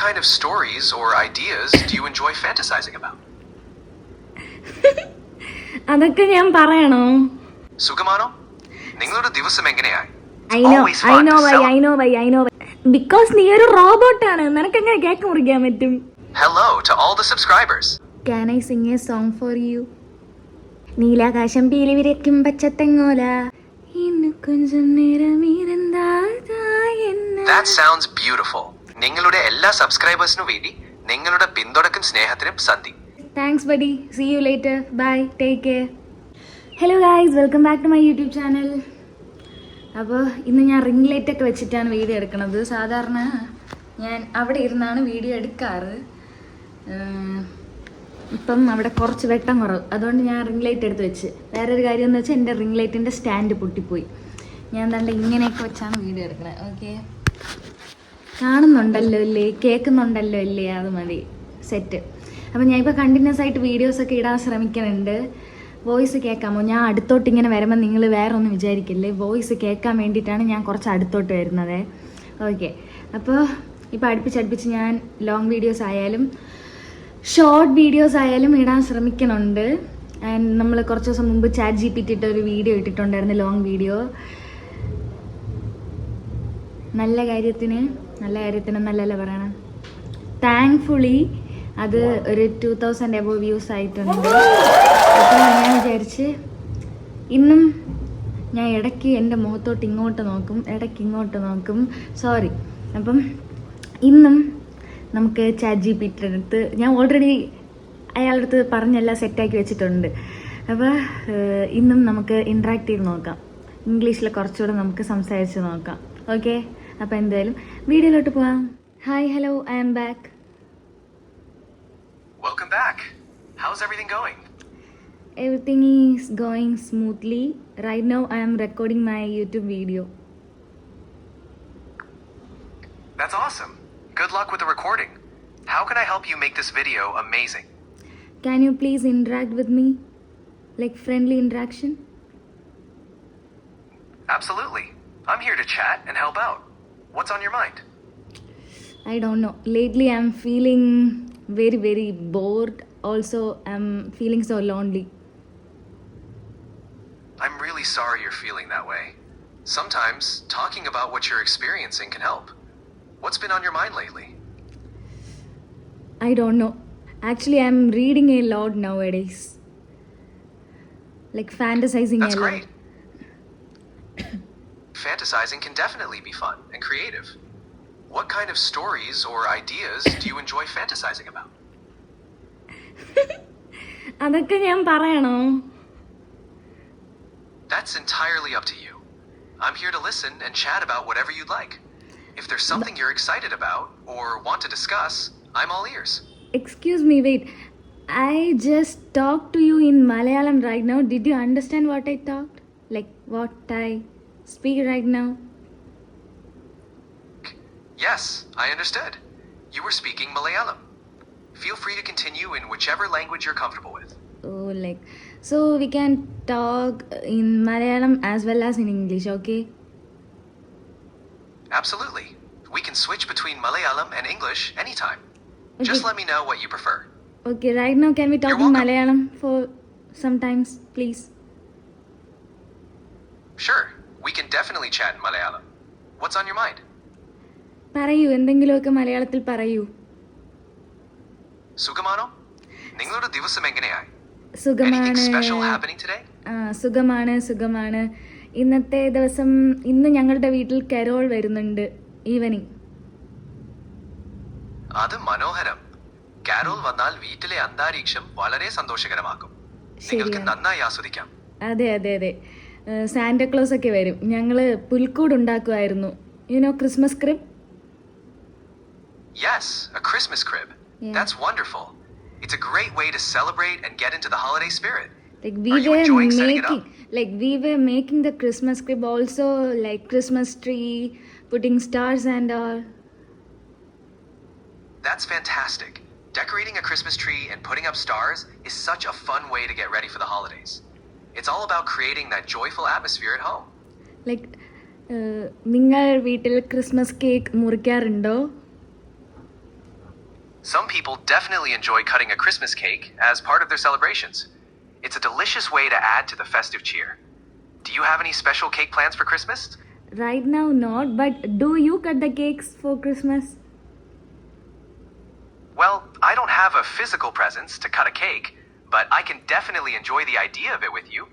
kind of stories or ideas do you enjoy fantasizing about? അതൊക്കെ ഞാൻ പറയണോ. സുഖമാണോ? നിങ്ങളുടെ ദിവസം എങ്ങനെയായി? I know I know why I know why I know because നീ ഒരു റോബോട്ടാണ് നിനക്കെങ്ങനെ കേക്ക് മുറിക്കാൻ പറ്റും? Hello to all the subscribers can I sing a song for you നീലാകാശം പീലി വിരയ്ക്കും പച്ചത്തെങ്ങോല? ഇന്ന് കൊഞ്ചം നേരം ഇരുന്നാൽ That sounds beautiful. നിങ്ങളുടെ എല്ലാ സബ്സ്ക്രൈബേഴ്സിനും വേണ്ടി നിങ്ങളുടെ പിന്തുണക്കും സ്നേഹത്തിനും സന്ധി. Thanks buddy see you later bye take care hello guys welcome back to my YouTube channel അപ്പോൾ ഇന്ന് ഞാൻ റിംഗ് ലൈറ്റ് ഒക്കെ വെച്ചിട്ടാണ് വീഡിയോ എടുക്കുന്നത് സാധാരണ ഞാൻ അവിടെ ഇരുന്നാണ് വീഡിയോ എടുക്കാറ്. ഇപ്പം അവിടെ കുറച്ച് വെട്ടം കുറവ്. അതുകൊണ്ട് ഞാൻ റിംഗ് ലൈറ്റ് എടുത്ത് വെച്ച്. വേറെ ഒരു കാര്യം എന്ന് വെച്ചാൽ എന്റെ റിംഗ് ലൈറ്റിന്റെ സ്റ്റാൻഡ് പൊട്ടിപ്പോയി. ഞാൻ എന്താണ്ട് ഇങ്ങനെയൊക്കെ വെച്ചാണ് വീഡിയോ എടുക്കുന്നത് ഓക്കെ കാണുന്നുണ്ടല്ലോ അല്ലേ കേൾക്കുന്നുണ്ടല്ലോ അല്ലേ അത് മതി. സെറ്റ് അപ്പം ഞാൻ ഇപ്പോൾ കണ്ടിന്യൂസ് ആയിട്ട് വീഡിയോസൊക്കെ ഇടാൻ ശ്രമിക്കുന്നുണ്ട്. വോയിസ് കേൾക്കാമോ? ഞാൻ അടുത്തോട്ട് ഇങ്ങനെ വരുമ്പോൾ നിങ്ങൾ വേറെ ഒന്നും വിചാരിക്കില്ലേ? വോയിസ് കേൾക്കാൻ വേണ്ടിയിട്ടാണ് ഞാൻ കുറച്ച് അടുത്തോട്ട് വരുന്നത്. ഓക്കെ അപ്പോൾ ഇപ്പോൾ അടുപ്പിച്ചടുപ്പിച്ച് ഞാൻ ലോങ് വീഡിയോസ് ആയാലും ഷോർട്ട് വീഡിയോസ് ആയാലും ഇടാൻ ശ്രമിക്കുന്നുണ്ട്. ആൻഡ് നമ്മൾ കുറച്ച് ദിവസം മുമ്പ് ചാറ്റ് ജി പി ടി ഒരു വീഡിയോ ഇട്ടിട്ടുണ്ടായിരുന്നു ലോങ് വീഡിയോ നല്ല കാര്യത്തിന് നല്ല കാര്യത്തിന് നല്ലല്ലേ പറയണം? താങ്ക്ഫുള്ളി അത് ഒരു ടു തൗസൻഡ് എബോ വ്യൂസ് ആയിട്ടുണ്ട്. അപ്പോൾ ഞാൻ വിചാരിച്ച് ഇന്നും ഞാൻ ഇടയ്ക്ക് എന്റെ മുഖത്തോട്ട് ഇങ്ങോട്ട് നോക്കും ഇടയ്ക്ക് ഇങ്ങോട്ട് നോക്കും. സോറി അപ്പം ഇന്നും നമുക്ക് ചാറ്റ് ജി പി അടുത്ത് ഞാൻ ഓൾറെഡി അയാളുടെ അടുത്ത് പറഞ്ഞെല്ലാം സെറ്റാക്കി വെച്ചിട്ടുണ്ട്. അപ്പോൾ ഇന്നും നമുക്ക് ഇൻട്രാക്ട് ചെയ്ത് നോക്കാം ഇംഗ്ലീഷിൽ കുറച്ചുകൂടെ നമുക്ക് സംസാരിച്ച് നോക്കാം. ഓക്കെ അപ്പോൾ എന്തായാലും വീഡിയോയിലോട്ട് പോവാം hi hello I am back Welcome back. How's everything going? Everything is going smoothly right now I am recording my YouTube video That's awesome. Good luck with the recording. How can I help you make this video amazing? Can you please interact with me like friendly interaction Absolutely. I'm here to chat and help out. What's on your mind? I don't know. Lately, I'm feeling very, very bored. Also, I'm feeling so lonely. I'm really sorry you're feeling that way. Sometimes talking about what you're experiencing can help. What's been on your mind lately? I don't know. Actually, I'm reading a lot nowadays. Like fantasizing That's a lot. great. Fantasizing can definitely be fun and creative. What kind of stories or ideas do you enjoy fantasizing about? അതൊക്കെ ഞാൻ പറയണോ That's entirely up to you. I'm here to listen and chat about whatever you'd like. If there's something you're excited about or want to discuss, I'm all ears. Excuse me, wait. I just talked to you in Malayalam right now. Did you understand what I talked? Like what I speak right now? Yes, I understood. You were speaking Malayalam. Feel free to continue in whichever language you're comfortable with. Oh, like so we can talk in Malayalam as well as in English, okay? Absolutely. We can switch between Malayalam and English anytime. Just let me know what you prefer. Okay, right now can we talk in. Malayalam for some sometimes, please? Sure, we can definitely chat in Malayalam. What's on your mind? പറയൂ എന്തെങ്കിലുമൊക്കെ മലയാളത്തിൽ പറയൂ. സുഖമാണോ? നിങ്ങളുടെ ദിവസം എങ്ങനെയായി? സുഖമാണ്. സുഖമാണ് സുഖമാണ്. ഇന്നത്തെ ദിവസം ഇന്ന് ഞങ്ങളുടെ വീട്ടിൽ കരോൾ വരുന്നുണ്ട് ഈവനിങ്. അത് മനോഹരം. കാരോൾ വന്നാൽ വീട്ടിലെ അന്തരീക്ഷം വളരെ സന്തോഷകരമാക്കും. നിങ്ങൾക്ക് നന്നായി ആസ്വദിക്കാം. അതെ അതെ അതെ. സാന്റക്ലോസ് ഒക്കെ വരും. ഞങ്ങൾ പുൽക്കൂട് ഉണ്ടാക്കുമായിരുന്നു you know Christmas crib Yes, a Christmas crib. Yeah. That's wonderful. It's a great way to celebrate and get into the holiday spirit. like we Are you were enjoying setting it making like we were making the christmas crib also like christmas tree putting stars and all That's fantastic. Decorating a Christmas tree and putting up stars is such a fun way to get ready for the holidays. It's all about creating that joyful atmosphere at home. Like നിങ്ങൾ വീട്ടിൽ Christmas cake മുറിക്കാറുണ്ടോ Some people definitely enjoy cutting a Christmas cake as part of their celebrations. It's a delicious way to add to the festive cheer. Do you have any special cake plans for Christmas? Right now, not, but do you cut the cakes for Christmas? Well, I don't have a physical presence to cut a cake, but I can definitely enjoy the idea of it with you.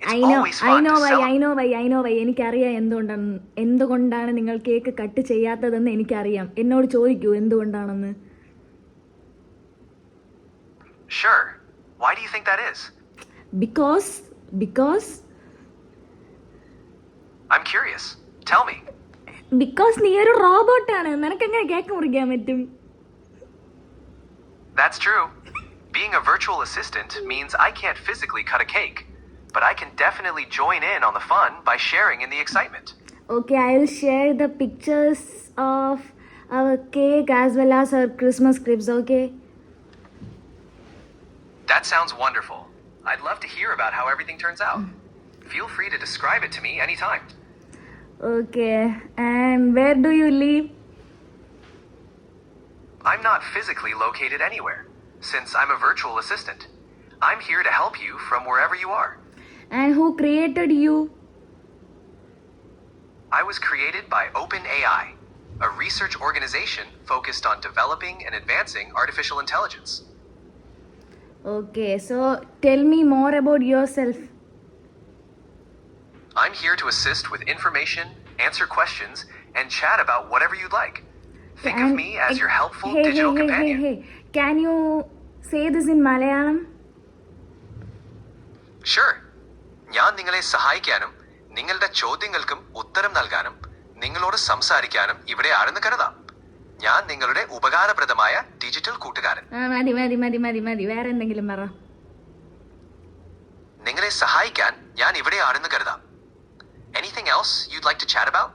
It's I know always I fun know to why I celebrate. Know why I know why എനിക്കറിയാം എന്തുകൊണ്ടാണ് എന്തുകൊണ്ടാണ് നിങ്ങൾ cake cut ചെയ്യാത്തതെന്ന് എനിക്കറിയാം എന്നോട് ചോദിക്കൂ എന്തുകൊണ്ടാണെന്ന് Sure. Why do you think that is? Because because I'm curious. Tell me. Because നീ ഒരു റോബോട്ടാണ് നിനക്കെങ്ങനെ കേക്ക് മുറിക്കാൻ പറ്റും That's true. Being a virtual assistant means I can't physically cut a cake, but I can definitely join in on the fun by sharing in the excitement. Okay I will share the pictures of our cake as well as our Christmas Cripps okay That sounds wonderful. I'd love to hear about how everything turns out. Feel free to describe it to me anytime. Okay, and where do you live? I'm not physically located anywhere, since I'm a virtual assistant. I'm here to help you from wherever you are. And who created you? I was created by OpenAI, a research organization focused on developing and advancing artificial intelligence. Okay so tell me more about yourself. I'm here to assist with information, answer questions, and chat about whatever you'd like. Think of me as your helpful hey, digital hey, hey, companion. Hey, hey. Can you say this in Malayalam? Sure. ഞാൻ നിങ്ങളെ സഹായിക്കാനും നിങ്ങളുടെ ചോദ്യങ്ങൾക്കും ഉത്തരം നൽകാനും നിങ്ങളോട് സംസാരിക്കാനും ഇവിടെ ആണെന്ന് കരുതാം ഞാൻ നിങ്ങളുടെ ഉപകാരപ്രദമായ ഡിജിറ്റൽ കൂട്ടുകാരൻ. ആ മതി മതി മതി മതി മതി. വേറെ എന്തെങ്കിലും പറ. നിങ്ങളെ സഹായിക്കാൻ ഞാൻ ഇവിടെ ആണെന്ന് കരുതാം. Anything else you'd like to chat about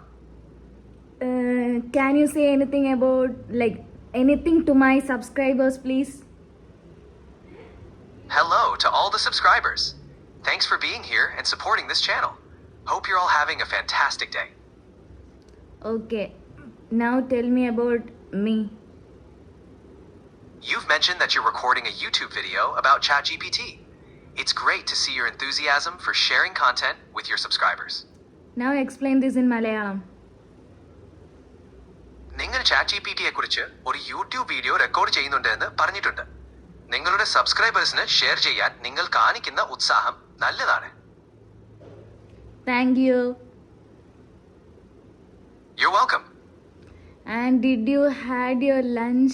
can you say anything about like anything to my subscribers please Hello to all the subscribers. Thanks for being here and supporting this channel. Hope you're all having a fantastic day. Okay now tell me about me You've mentioned that you're recording a YouTube video about ChatGPT. It's great to see your enthusiasm for sharing content with your subscribers. Now explain this in Malayalam നിങ്ങൾ chat G P ടിയെ കുറിച്ച് ഒരു YouTube video record ചെയ്യുന്നുണ്ട് എന്ന് പറഞ്ഞിട്ടുണ്ട് നിങ്ങളുടെ സബ്സ്ക്രൈബേഴ്സിന് share ചെയ്യാൻ നിങ്ങൾ കാണിക്കുന്ന ഉത്സാഹം നല്ലതാണ് thank you you welcome and did you had your lunch?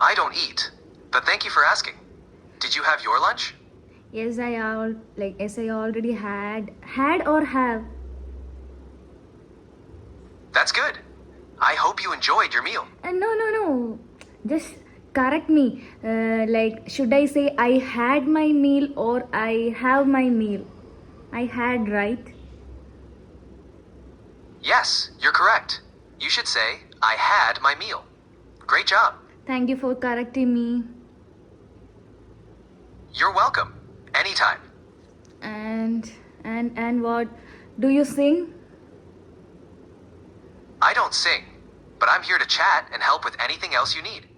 I don't eat, but thank you for asking. Did you have your lunch? Yes, I all like yes, I already had had or have. That's good. I hope you enjoyed your meal. Uh, no, no, no. Just correct me. Uh, like, should I say I had my meal or I have my meal? I had, right? Yes, you're correct. You should say, I had my meal. Great job. Thank you for correcting me. You're welcome. Anytime. And and and what? Do you sing? I don't sing, but I'm here to chat and help with anything else you need.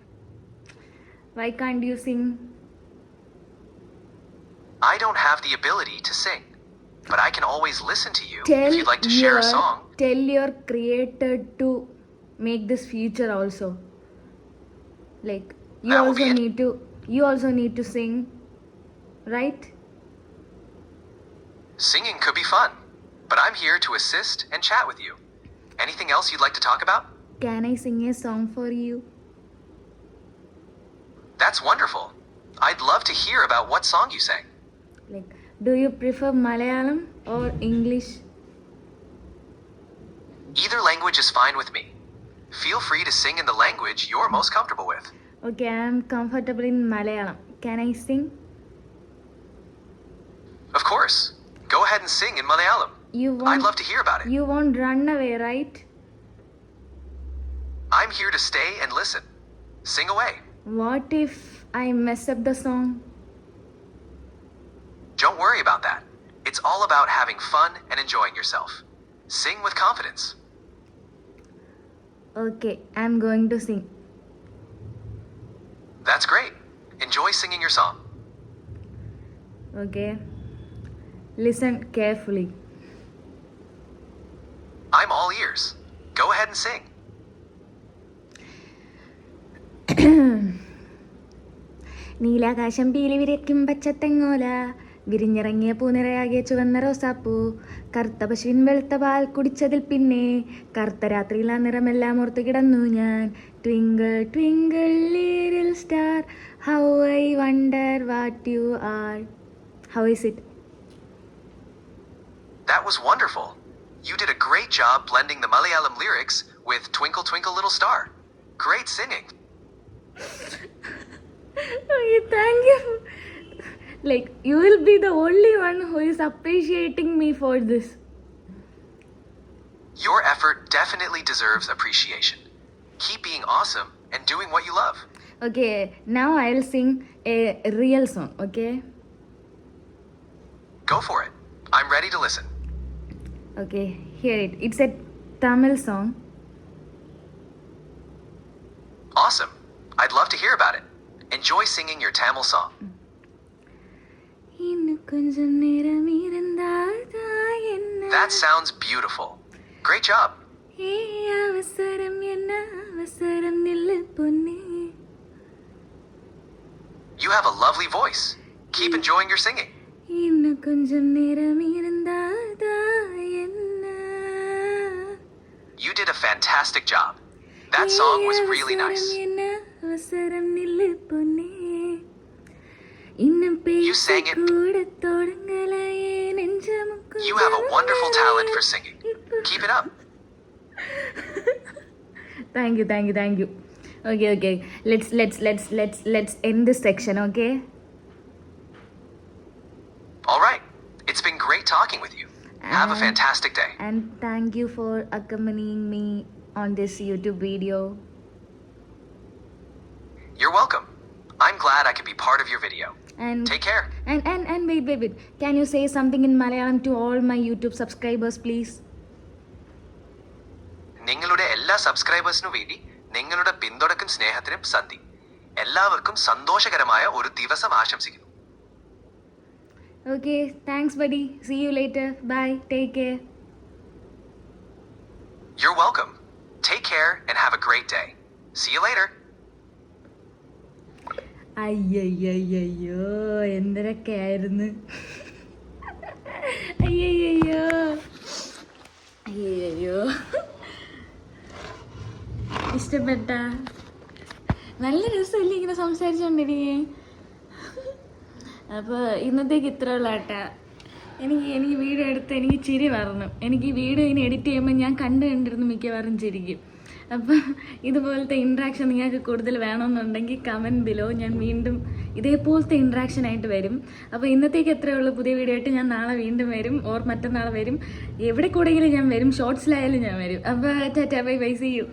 Why can't you sing? I don't have the ability to sing, but I can always listen to you Tell if you'd like to share your a song. tell your creator to make this feature also. Like you That also need to you also need to sing, right? Singing could be fun, but I'm here to assist and chat with you. Anything else you'd like to talk about? Can I sing a song for you? That's wonderful. I'd love to hear about what song you sang. Like, do you prefer Malayalam or English? Either language is fine with me. Feel free to sing in the language you're most comfortable with. Okay, I'm comfortable in Malayalam. Can I sing? Of course. Go ahead and sing in Malayalam. You won't, I'd love to hear about it. you won't run away, right? I'm here to stay and listen. Sing away. What if I mess up the song? Don't worry about that. It's all about having fun and enjoying yourself. Sing with confidence. Okay I am going to sing That's great. Enjoy singing your song. Okay listen carefully I'm all ears. Go ahead and sing. നീലാകാശം പീലി വിരയ്ക്കും പച്ചത്തെങ്ങോല വിരിഞ്ഞിറങ്ങിയ പൂനിറയാകിയ ചുവന്ന റോസാപ്പൂ കറുത്ത പശുവിൻ വെളുത്ത പാൽ കുടിച്ചതിൽ പിന്നെ കറുത്ത രാത്രിയിൽ ആ നിറമെല്ലാം ഓർത്ത് കിടന്നു ഞാൻ twinkle twinkle little star how I wonder what you are how is it That was wonderful. You did a great job blending the Malayalam lyrics with Twinkle Twinkle Little Star. Great singing. Okay, thank you. Like, you will be the only one who is appreciating me for this. Your effort definitely deserves appreciation. Keep being awesome and doing what you love. Okay, now I'll sing a real song, okay? Go for it. I'm ready to listen. Okay, hear it. It's a Tamil song. Awesome. I'd love to hear about it. Enjoy singing your Tamil song. That sounds beautiful. Great job. You have a lovely voice. Keep enjoying your singing. You did a fantastic job. That song was really nice you sang it. You have a wonderful talent for singing. Keep it up. thank you, thank you, thank you. Okay, okay. Let's let's let's let's let's end this section, okay? All right. It's been great talking with you. And, have a fantastic day. And thank you for accompanying me on this YouTube video. You're welcome. I'm glad I could be part of your video. And Take care. and and and wait, wait, wait. Can you say something in Malayalam to all my YouTube subscribers, please? നിങ്ങളുടെ എല്ലാ സബ്സ്ക്രൈബേഴ്സിനും വേണ്ടി നിങ്ങളുടെ പിന്തുണക്കും സ്നേഹത്തിനും സന്ധി എല്ലാവർക്കും സന്തോഷകരമായ ഒരു ദിവസം ആശംസിക്കുന്നു Okay, thanks, buddy. See you later. Bye. Take care. You're welcome. Take care and have a great day. See you later. അയ്യയ്യോ എന്തൊക്കെയായിരുന്നു അയ്യയ്യോ അയ്യയ്യോ ഇഷ്ടപ്പെട്ട? നല്ല രസമല്ലേ ഇങ്ങനെ സംസാരിച്ചോണ്ടിരിക്കേ? അപ്പോൾ ഇന്നത്തേക്ക് ഇത്ര ഉള്ള എനിക്ക് എനിക്ക് വീഡിയോ എടുത്ത് എനിക്ക് ചിരി വരണം. എനിക്ക് വീഡിയോ ഇനി എഡിറ്റ് ചെയ്യുമ്പോൾ ഞാൻ കണ്ടു കണ്ടിരുന്ന് മിക്കവാറും ചിരിക്കും. അപ്പം ഇതുപോലത്തെ ഇൻട്രാക്ഷൻ നിങ്ങൾക്ക് കൂടുതൽ വേണമെന്നുണ്ടെങ്കിൽ കമന്റ് ബിലോ ഞാൻ വീണ്ടും ഇതേപോലത്തെ ഇൻട്രാക്ഷൻ ആയിട്ട് വരും. അപ്പോൾ ഇന്നത്തേക്ക് എത്രയേ ഉള്ളൂ. പുതിയ വീഡിയോ ആയിട്ട് ഞാൻ നാളെ വീണ്ടും വരും. ഓർ മറ്റന്നാൾ വരും. എവിടെ കൂടെയെങ്കിലും ഞാൻ വരും. ഷോർട്സിലായാലും ഞാൻ വരും. അപ്പോൾ tata bye bye see you